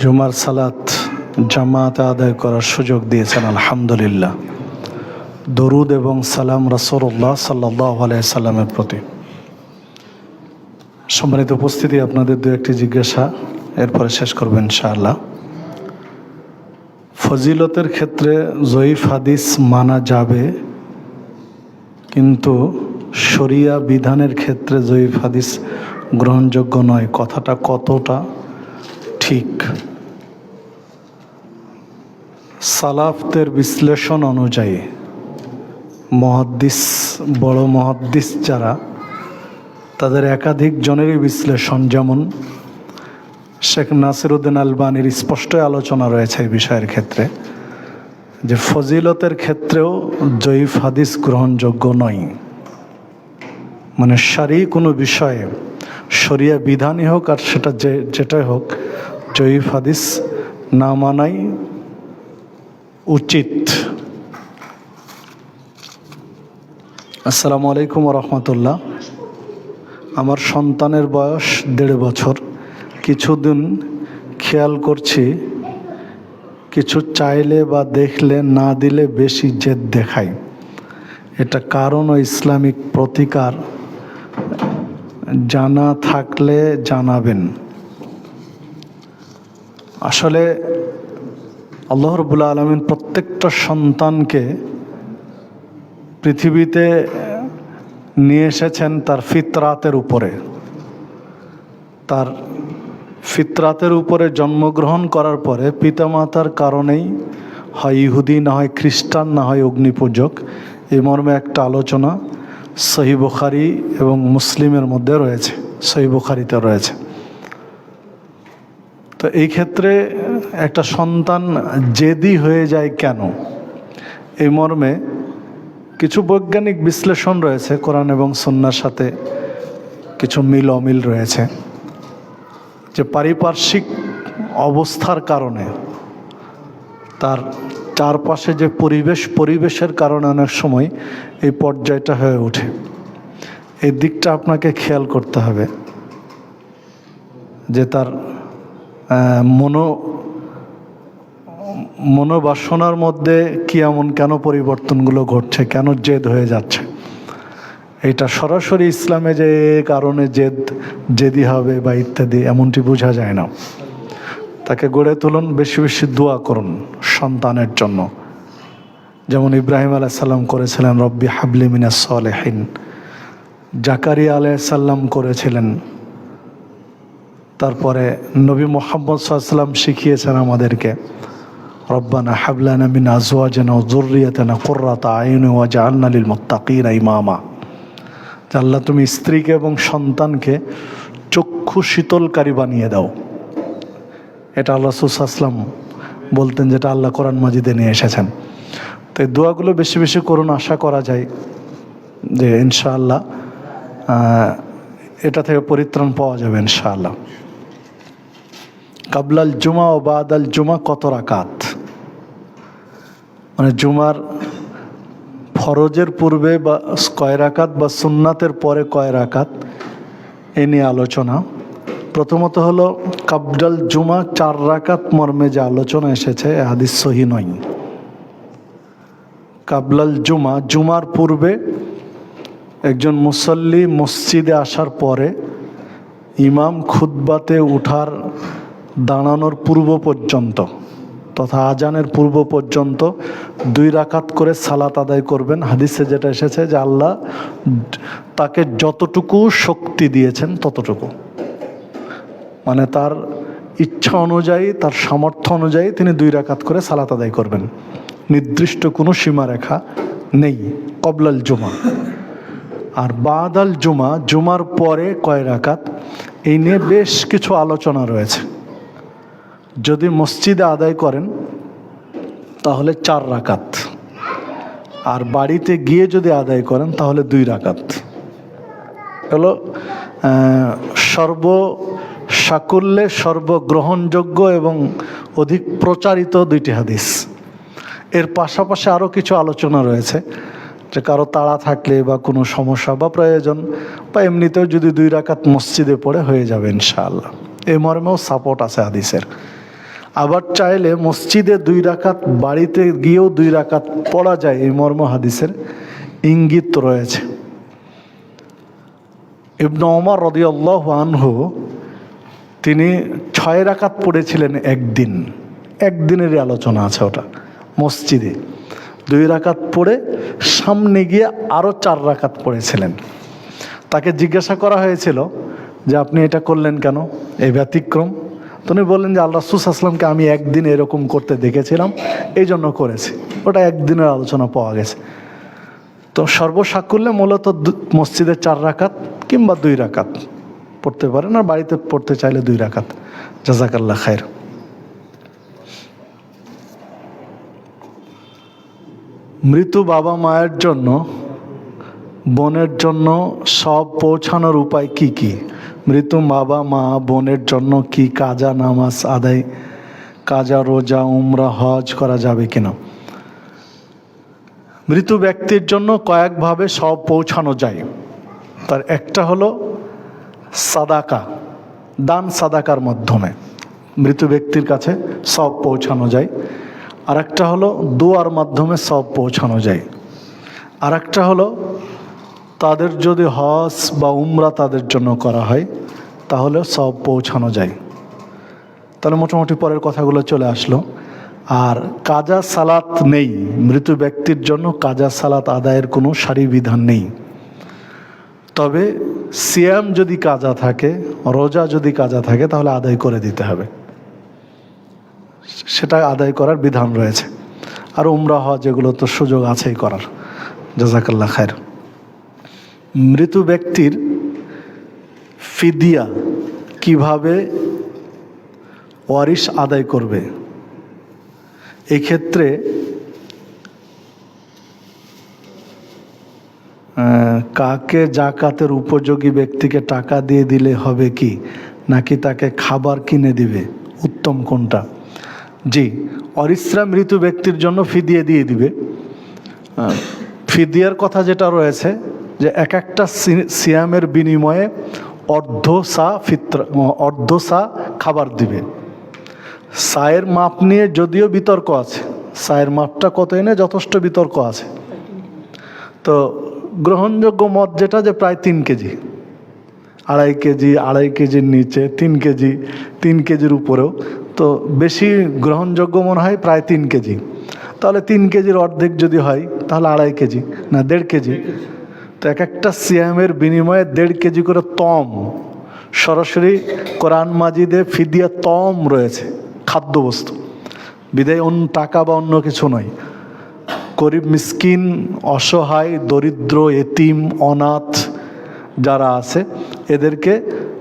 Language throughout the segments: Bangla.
জুমার সালাত জামাতে আদায় করার সুযোগ দিয়েছেন, আলহামদুলিল্লাহ। দরুদ এবং সালাম রসল্লাহ সাল্লাহ সাল্লামের প্রতি। সম্মানিত উপস্থিতি, আপনাদের দু একটি জিজ্ঞাসা, এরপরে শেষ করবেন ইনশাআল্লাহ। ফজিলতের ক্ষেত্রে জয়ীফ হাদিস মানা যাবে, কিন্তু শরিয়া বিধানের ক্ষেত্রে জয়ীফ হাদিস গ্রহণযোগ্য নয়, কথাটা কতটা ঠিক? সালাফদের বিশ্লেষণ অনুযায়ী, মহাদ্দিস, বড় মহাদ্দিস যারা, তাদের একাধিক জনেরই বিশ্লেষণ, যেমন শেখ নাসিরুদ্দিন আলবানির স্পষ্ট আলোচনা রয়েছে এই বিষয়ের ক্ষেত্রে, যে ফজিলতের ক্ষেত্রেও জয়ীফ হাদিস গ্রহণযোগ্য নয়। মানে সারি কোনো বিষয়ে শরিয়া বিধানই হোক আর সেটা যে, যেটাই হোক, জয়ীফ হাদিস না মানাই উচিত। আসসালামু আলাইকুম রহমতুল্লাহ। আমার সন্তানের বয়স দেড় বছর। কিছুদিন খেয়াল করছি, কিছু চাইলে বা দেখলে না দিলে বেশি জেদ দেখায়। এটা কারণ ও ইসলামিক প্রতিকার জানা থাকলে জানাবেন। আসলে আল্লাহ রবুল্লা আলমিন প্রত্যেকটা সন্তানকে পৃথিবীতে নিয়ে এসেছেন তার ফিতরাতের উপরে। তার ফিতরাতের উপরে জন্মগ্রহণ করার পরে পিতামাতার কারণেই হয় ইহুদি, না হয় খ্রিস্টান, না হয় অগ্নিপূজক এই মর্মে একটা আলোচনা। সহি বুখারি এবং মুসলিমের মধ্যে রয়েছে, সহি বুখারিতে রয়েছে। তো এই ক্ষেত্রে একটা সন্তান জেদি হয়ে যায় কেন? এই মর্মে কিছু বৈজ্ঞানিক বিশ্লেষণ রয়েছে, কোরআন এবং সন্ন্যার সাথে কিছু মিল অমিল রয়েছে। যে পারিপার্শ্বিক অবস্থার কারণে তার চারপাশে যে পরিবেশ, পরিবেশের কারণে অনেক সময় এই পর্যায়টা হয়ে ওঠে। এই দিকটা আপনাকে খেয়াল করতে হবে যে তার মনো, মনোবাসনার মধ্যে কি এমন কেন পরিবর্তনগুলো ঘটছে, কেন জেদ হয়ে যাচ্ছে? এটা সরাসরি ইসলামে যে কারণে জেদ, জেদি হবে বা ইত্যাদি, এমনটি বোঝা যায় না। তাকে গড়ে তুলুন, বেশি বেশি দোয়া করুন সন্তানের জন্য। যেমন ইব্রাহিম আলাইসাল্লাম করেছিলেন, রব্বি হাবলি মিনা সলেহিন। জাকারিয়া আলাইসাল্লাম করেছিলেন। তারপরে নবী মোহাম্মদ সাল্লাম শিখিয়েছেন আমাদেরকে, রব্বানা হাবলানা মিন আজওয়াজানা ও জুররিয়াতানা কুররাতা আইন ওয়াজা আন্নালিল মুত্তাকিনা ইমামা। আল্লাহ, তুমি স্ত্রীকে এবং সন্তানকে চক্ষু শীতলকারী বানিয়ে দাও। এটা আল্লাহ সুসাসলাম বলতেন যেটা আল্লাহ কোরআন মাজিদে নিয়ে এসেছেন। তো এই দোয়াগুলো বেশি বেশি করুন, আশা করা যায় যে ইনশাআল্লাহ এটা থেকে পরিত্রাণ পাওয়া যাবে ইনশাআল্লাহ। কাবলাল জুমা ও বাদ আল জুমা কত রাকাত? মানে জুমার ফরজের পূর্বে বা কয় রাকাত বা সুন্নাতের পরে কয় রাকাত? এ নিয়ে আলোচনা। প্রথমত হলো কাবডাল জুমা চার রাকাত মর্মে যে আলোচনা এসেছে হাদিস সহি নয়। কাবলাল জুমা, জুমার পূর্বে একজন মুসল্লি মসজিদে আসার পরে ইমাম খুদ্বাতে উঠার দাঁড়ানোর পূর্ব পর্যন্ত তথা আজানের পূর্ব পর্যন্ত দুই রাকাত করে সালাত আদায় করবেন। হাদিসে যেটা এসেছে যে আল্লাহ তাকে যতটুকু শক্তি দিয়েছেন ততটুকু। মানে তার ইচ্ছা অনুযায়ী, তার সামর্থ্য অনুযায়ী তিনি দুই রাকাত করে সালাত আদায় করবেন। নির্দিষ্ট কোনো সীমারেখা নেই, কবলাল জুমা। আর বাদাল জুমা, জুমার পরে কয় রাকাত? এই নিয়ে বেশ কিছু আলোচনা রয়েছে। যদি মসজিদে আদায় করেন, তাহলে চার রাকাত। আর বাড়িতে গিয়ে যদি আদায় করেন, তাহলে দুই রাকাত। হলো সর্ব সাকুল্যে সর্বগ্রহণযোগ্য এবং অধিক প্রচারিত দুইটি হাদিস। এর পাশাপাশি আরও কিছু আলোচনা রয়েছে, যে কারও তাড়া থাকলে বা কোনো সমস্যা বা প্রয়োজন, বা এমনিতেও যদি দুই রাকাত মসজিদে পড়ে হয়ে যাবে ইনশাআল্লাহ। এ মর্মেও সাপোর্ট আছে হাদিসের। আবার চাইলে মসজিদে দুই রাকাত, বাড়িতে গিয়েও দুই রাকাত পড়া যায় এই মর্ম হাদিসের ইঙ্গিত রয়েছে। ইবনু ওমর রদিয়াল্লাহ আনহু তিনি ছয় রাকাত পড়েছিলেন একদিন। একদিনেরই আলোচনা আছে ওটা, মসজিদে। দুই রাকাত পড়ে সামনে গিয়ে আরও চার রাকাত পড়েছিলেন। তাকে জিজ্ঞাসা করা হয়েছিল যে, আপনি এটা করলেন কেন? এই ব্যতিক্রম? তো উনি বললেন যে, আল্লাহ আসলামকে আমি একদিন এরকম করতে দেখেছিলাম এই জন্য করেছি। ওটা একদিনের আলোচনা পাওয়া গেছে। তো সর্বসাকুল্যে মূলত দু- মসজিদে চার রাকাত কিংবা দুই রাকাত। পড়তে পারেন আর বাড়িতে পড়তে চাইলে দুই রাকাত। জাজাকাল্লাহ খায়ের মৃত বাবা মায়ের জন্য, বোনের জন্য সব পৌঁছানোর উপায় কি কি? মৃত বাবা মা, বোনের জন্য কি কাজা, নামাজ আদায়, কাজা, রোজা, উমরা, হজ করা যাবে কিনা? মৃত ব্যক্তির জন্য কয়েকভাবে সব পৌঁছানো যায়। তার একটা হলো সাদাকা, দান সাদাকার মাধ্যমে। মৃত ব্যক্তির কাছে সব পৌঁছানো যায়। আর একটা হলো দোয়ার মাধ্যমে সব পৌঁছানো যায়। আর একটা হলো তাদের যদি হজ বা উমরা তাদের জন্য করা হয়, তাহলে সব পৌঁছানো যায়। তাহলে মোটামুটি পরের কথাগুলো চলে আসলো। আর কাজা সালাত নেই, মৃত ব্যক্তির জন্য কাজা সালাত আদায়ের কোনো সারি বিধান নেই। তবে সিয়াম যদি কাজা থাকে, রোজা যদি কাজা থাকে, তাহলে আদায় করে দিতে হবে। সেটা আদায় করার বিধান রয়েছে। আর উমরা হওয়া যেগুলো তো সুযোগ আছেই করার। জাজাকাল্লা খায়ের মৃত ব্যক্তির ফিদিয়া কীভাবে ওয়ারিশ আদায় করবে? এক্ষেত্রে কাকে জাকাতের উপযোগী ব্যক্তিকে টাকা দিয়ে দিলে হবে কি? নাকি তাকে খাবার কিনে দিবে? উত্তম কোনটা? জি, অরিশ্রা মৃত ব্যক্তির জন্য ফিদিয়ে দিয়ে দিবে। ফিদিয়ার কথা যেটা রয়েছে, যে এক একটা সিয়ামের বিনিময়ে অর্ধ সা ফিত্র, অর্ধ সা খাবার দিবে। সায়ের মাপ নিয়ে যদিও বিতর্ক আছে, সায়ের মাপটা কত এনে যথেষ্ট বিতর্ক আছে। তো গ্রহণযোগ্য মদ যেটা যে প্রায় তিন কেজি। আড়াই কেজি, আড়াই কেজির নিচে, তিন কেজি, তিন কেজির উপরেও। তো বেশি গ্রহণযোগ্য মনে হয় প্রায় তিন কেজি। তাহলে তিন কেজির অর্ধেক যদি হয়, তাহলে আড়াই কেজি না দেড় কেজি। তো এক একটা সিয়ামের বিনিময়ে দেড় কেজি করে তম। সরাসরি কোরআন মাজিদে ফিদিয়া তম রয়েছে, খাদ্যবস্তু। বিদায় অন্য টাকা বা অন্য কিছু নয়। গরিব, মিসকিন, অসহায়, দরিদ্র, এতিম, অনাথ যারা আছে, এদেরকে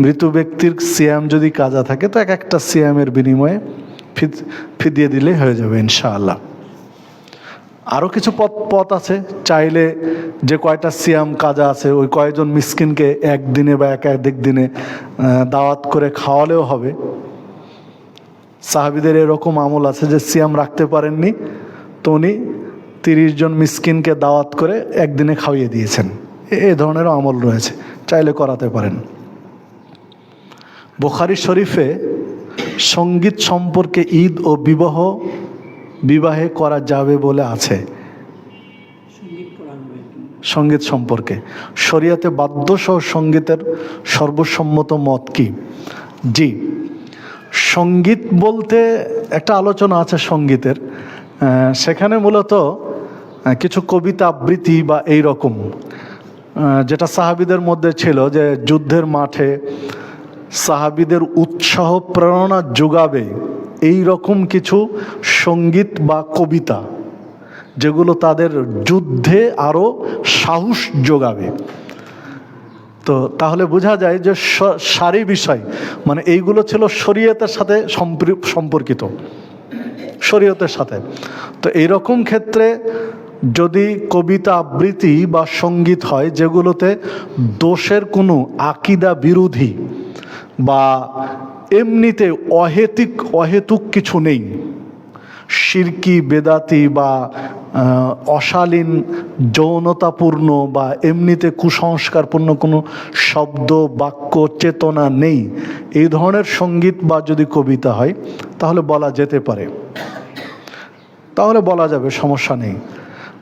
মৃত ব্যক্তির সিয়াম যদি কাজা থাকে, তো এক একটা সিয়ামের বিনিময়ে ফিদ- ফিদিয়ে দিলে হয়ে যাবে ইনশাআল্লাহ। আরও কিছু পথ পথ আছে, চাইলে যে কয়টা সিয়াম কাজা আছে, ওই কয়জন মিসকিনকে একদিনে বা এক এক দিনে দাওয়াত করে খাওয়ালেও হবে। সাহাবিদের এরকম আমল আছে যে সিয়াম রাখতে পারেননি, তো উনি তিরিশ জন মিসকিনকে দাওয়াত করে একদিনে খাওয়িয়ে দিয়েছেন। এ- ধরনেরও আমল রয়েছে, চাইলে করাতে পারেন। বোখারি শরীফে সংগীত সম্পর্কে ঈদ ও বিবাহ বিবাহে করা যাবে বলে আছে। সংগীত সম্পর্কে। শরিয়াতে বাদ্যসহ সঙ্গীতের সর্বসম্মত মত কি? জি, সংগীত বলতে একটা আলোচনা আছে সঙ্গীতের। সেখানে মূলত কিছু কবিতা আবৃত্তি বা এই রকম যেটা সাহাবিদের মধ্যে ছিল যে যুদ্ধের মাঠে সাহাবিদের উৎসাহ প্রেরণা যোগাবে এই রকম কিছু সংগীত বা কবিতা যেগুলো তাদের যুদ্ধে আরও সাহস যোগাবে। তো তাহলে বোঝা যায় যে সারি বিষয় মানে এইগুলো ছিল শরীয়তের সাথে সম্পর্কিত, শরীয়তের সাথে। তো এইরকম ক্ষেত্রে যদি কবিতা আবৃত্তি বা সংগীত হয় যেগুলোতে দোষের কোনো আকিদা বিরোধী বা এমনিতে অহেতুক অহেতুক কিছু নেই শিরকি বেদাতি বা অশালীন, যৌনতাপূর্ণ বা এমনিতে কুসংস্কারপূর্ণ কোনো শব্দ, বাক্য, চেতনা নেই, এই ধরনের সংগীত বা যদি কবিতা হয়, তাহলে বলা যেতে পারে। তাহলে বলা যাবে সমস্যা নেই।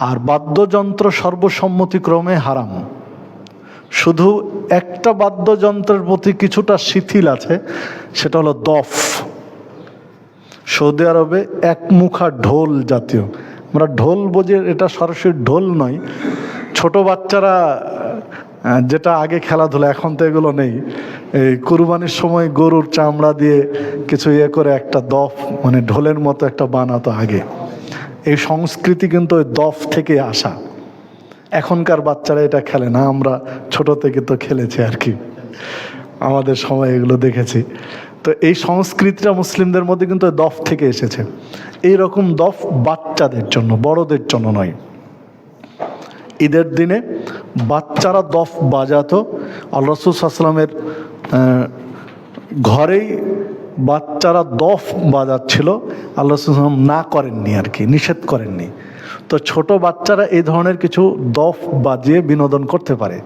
আর বাদ্যযন্ত্র সর্বসম্মতিক্রমে হারাম। শুধু একটা বাদ্যযন্ত্রের প্রতি কিছুটা শিথিল আছে, সেটা হলো দফ। সৌদি আরবে একমুখা ঢোল জাতীয়। আমরা ঢোল বোঝে, এটা সরাসরি ঢোল নয়। ছোট বাচ্চারা যেটা আগে খেলাধুলা, এখন তো এগুলো নেই। এই কুরবানির সময় গরুর চামড়া দিয়ে কিছু ইয়ে করে একটা দফ মানে ঢোলের মতো একটা বানাতো আগে। এই সংস্কৃতি কিন্তু ওই দফ থেকে আসা। এখনকার বাচ্চারা এটা খেলে না, আমরা ছোট থেকে তো খেলেছি আর কি। আমাদের সময় এগুলো দেখেছি। তো এই সংস্কৃতিটা মুসলিমদের মধ্যে কিন্তু দফ থেকে এসেছে। এই রকম দফ বাচ্চাদের জন্য, বড়দের জন্য নয়। ঈদের দিনে বাচ্চারা দফ বাজাতো। আল্লাহ রসুল আসলামের ঘরেই বাচ্চারা দফ বাজাচ্ছিল, আল্লাহ না করেননি আর কি, নিষেধ করেননি। তো ছোট বাচ্চারা এই ধরনের কিছু দফ বাজিয়ে বিনোদন করতে পারে।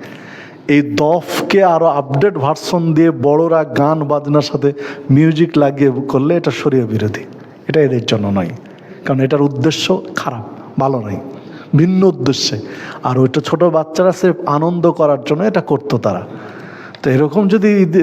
এই দফকে আরও আপডেট ভার্সন দিয়ে বড়রা গান বাজনার সাথে মিউজিক লাগিয়ে করলে এটা শরীয় বিরোধী। এটা এদের জন্য নয়, কারণ এটার উদ্দেশ্য খারাপ, ভালো নয়, ভিন্ন উদ্দেশ্যে। আর ওইটা ছোট বাচ্চারা সে আনন্দ করার জন্য এটা করতো তারা। তো এরকম যদি ঈদ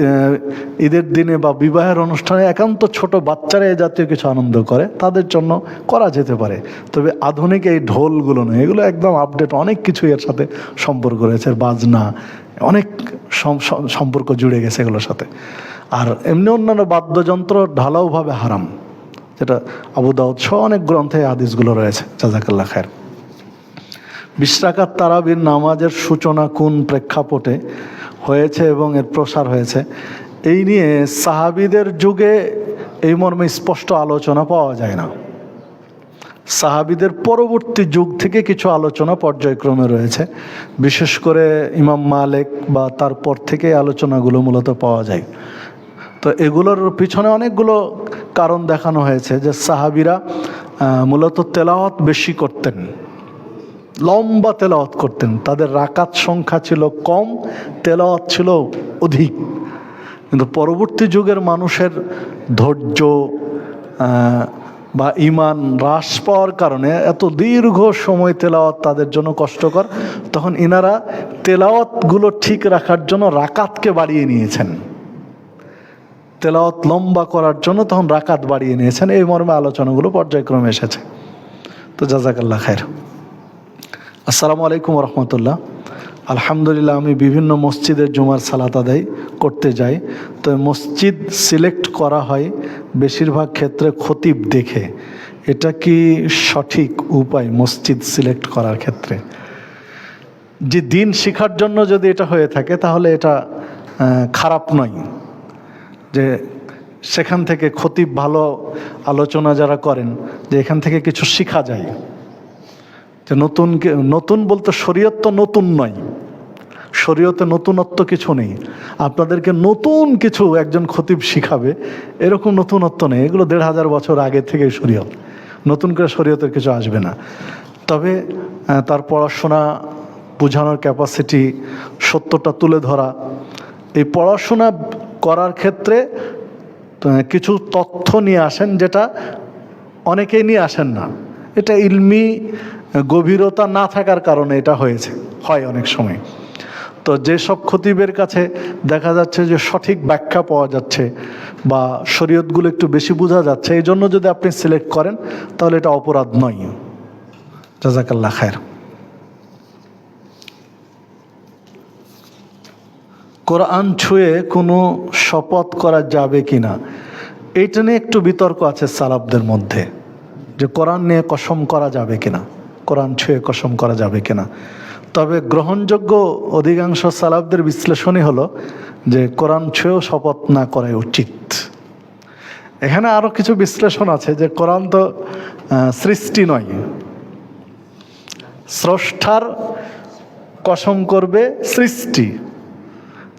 ঈদের দিনে বা বিবাহের অনুষ্ঠানে একান্ত ছোট বাচ্চারা এ জাতীয় কিছু আনন্দ করে, তাদের জন্য করা যেতে পারে। তবে আধুনিক এই ঢোলগুলো নয়, এগুলো একদম আপডেট অনেক কিছু এর সাথে সম্পর্ক রয়েছে বাজনা, অনেক সম- সম- সম্পর্ক জুড়ে গেছে এগুলোর সাথে। আর এমনি অন্যান্য বাদ্যযন্ত্র ঢালাওভাবে হারাম, যেটা আবু দাউদ সহ অনেক গ্রন্থে হাদিসগুলো রয়েছে জাজাকাল্লা খায়ের। বিশ্রাকাত তারাবির নামাজের সূচনা কোন প্রেক্ষাপটে হয়েছে এবং এর প্রসার হয়েছে। এই নিয়ে সাহাবিদের যুগে এই মর্মে স্পষ্ট আলোচনা পাওয়া যায় না। সাহাবিদের পরবর্তী যুগ থেকে কিছু আলোচনা পর্যায়ক্রমে রয়েছে। বিশেষ করে ইমাম মালেক বা তারপর থেকে আলোচনাগুলো মূলত পাওয়া যায়। তো এগুলোর পিছনে অনেকগুলো কারণ দেখানো হয়েছে যে সাহাবিরা মূলত তেলাওয়াত বেশি করতেন। লম্বা তেলাওয়াত করতেন। তাদের রাকাত সংখ্যা ছিল কম, তেলাওয়াত ছিল অধিক। কিন্তু পরবর্তী যুগের মানুষের ধৈর্য বা ইমান হ্রাস পাওয়ার কারণে এত দীর্ঘ সময় তেলাওয়াত তাদের জন্য কষ্টকর, তখন ইনারা তেলাওয়াতগুলো ঠিক রাখার জন্য রাকাতকে বাড়িয়ে নিয়েছেন। তেলাওয়াত লম্বা করার জন্য তখন রাকাত বাড়িয়ে নিয়েছেন। এই মর্মে আলোচনাগুলো পর্যায়ক্রমে এসেছে। তো জাজাকাল্লাহ খায়ের আসসালামু আলাইকুম রহমতুল্লাহ আলহামদুলিল্লাহ, আমি বিভিন্ন মসজিদের জুমার সালাত আদায় করতে যাই। তো মসজিদ সিলেক্ট করা হয় বেশিরভাগ ক্ষেত্রে খতিব দেখে। এটা কি সঠিক উপায় মসজিদ সিলেক্ট করার ক্ষেত্রে? যে দিন শেখার জন্য যদি এটা হয়ে থাকে, তাহলে এটা খারাপ নয়। যে সেখান থেকে খতিব ভালো আলোচনা যারা করেন, যে এখান থেকে কিছু শেখা যায়। যে নতুনকে নতুন বলতে শরীয়ত তো নতুন নয়। শরীয়তে নতুনত্ব কিছু নেই। আপনাদেরকে নতুন কিছু একজন খতিব শিখাবে। এরকম নতুনত্ব নেই। এগুলো দেড় হাজার বছর আগে থেকে শরীয়ত। নতুন করে শরীয়তের কিছু আসবে না। তবে তার পড়াশোনা বোঝানোর ক্যাপাসিটি সত্যটা তুলে ধরা। এই পড়াশোনা করার ক্ষেত্রে কিছু তথ্য নিয়ে আসেন যেটা অনেকেই নিয়ে আসেন না। এটা ইলমি গভীরতা না থাকার কারণে এটা হয়েছে, হয় অনেক সময়। তো যেসব খতিবের কাছে দেখা যাচ্ছে যে সঠিক ব্যাখ্যা পাওয়া যাচ্ছে বা শরীয়তগুলো একটু বেশি বোঝা যাচ্ছে, এই জন্য যদি আপনি সিলেক্ট করেন, তাহলে এটা অপরাধ নয়। জাজাকাল্লা খায়ের। কোরআন ছুঁয়ে কোনো শপথ করা যাবে কি না এইটা নিয়ে একটু বিতর্ক আছে সালাবদের মধ্যে, যে কোরআন নিয়ে কসম করা যাবে কিনা। কোরআন ছুঁয়ে কসম করা যাবে কিনা। তবে গ্রহণযোগ্য অধিকাংশ সালাবদের বিশ্লেষণই হলো যে কোরআন ছুঁয়েও শপথ না করাই উচিত। এখানে আরও কিছু বিশ্লেষণ আছে যে কোরআন তো সৃষ্টি নয়। স্রষ্টার কসম করবে সৃষ্টি।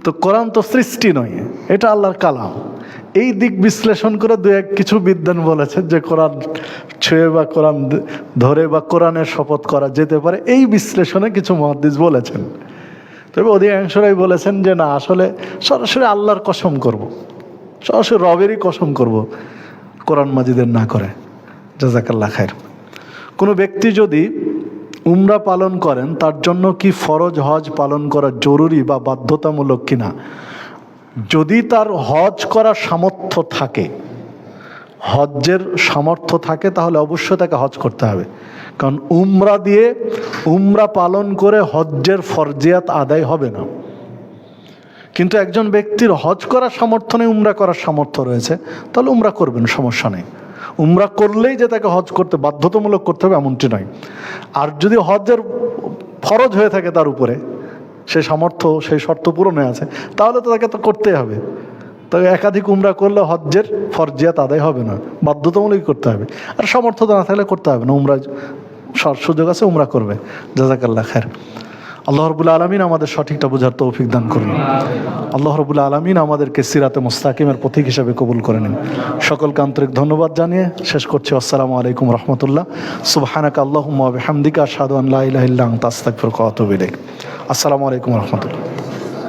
তো কোরআন তো সৃষ্টি নয়, এটা আল্লাহর কালাম। এই দিক বিশ্লেষণ করে দু এক কিছু বিদ্যান বলেছেন যে কোরআন ছুঁয়ে বা কোরআন ধরে বা কোরআনের শপথ করা যেতে পারে। এই বিশ্লেষণে কিছু মহাদিস বলেছেন। তবে অধিকাংশরাই বলেছেন যে না, আসলে সরাসরি আল্লাহর কসম করব। সরাসরি রবেরই কসম করব কোরআন মাজিদের না করে। জাজাকাল্লা খায়ের কোনো ব্যক্তি যদি উমরা পালন করেন, তার জন্য কি ফরজ হজ পালন করা জরুরি বা বাধ্যতামূলক কিনা? যদি তার হজ করার সামর্থ্য থাকে, হজ্জের সামর্থ্য থাকে, তাহলে অবশ্যই তাকে হজ করতে হবে। কারণ উমরা দিয়ে উমরা পালন করে হজ্জের ফরজিয়াত আদায় হবে না। কিন্তু একজন ব্যক্তির হজ করার সামর্থ্য নেই, উমরা করার সামর্থ্য রয়েছে, তাহলে উমরা করবেন, সমস্যা নেই। উমরা করলেই যে তাকে হজ করতে বাধ্যতামূলক করতে হবে, এমনটি নয়। আর যদি হজের ফরজ হয়ে থাকে তার উপরে সেই সামর্থ্য, সেই শর্ত পূরণে আছে, তাহলে তো তাকে তো করতেই হবে। তবে একাধিক উমরা করলে হজ্জের ফরজিয়াত আদায় হবে না, বাধ্যতামূলক করতে হবে। আর সমর্থ না থাকলে করতে হবে না, উমরা সুযোগ আছে, উমরা করবে। জাজাকাল্লা খের আল্লাহ রবুল্লা আলমিন আমাদের সঠিকটা বোঝার তৌফিক দান করুন। আল্লাহ রবুল্লা আলমিন আমাদেরকে সিরাতে মুস্তাকিমের প্রতীক হিসাবে কবুল করে নিন। সকলকে আন্তরিক ধন্যবাদ জানিয়ে শেষ করছি। আসসালামু আলাইকুম রহমতুল্লাহ। সুবাহানাক আল্লাহ হামদিকা সাদু আল্লাহ আসসালামু আলাইকুম রহমতুল্লাহ।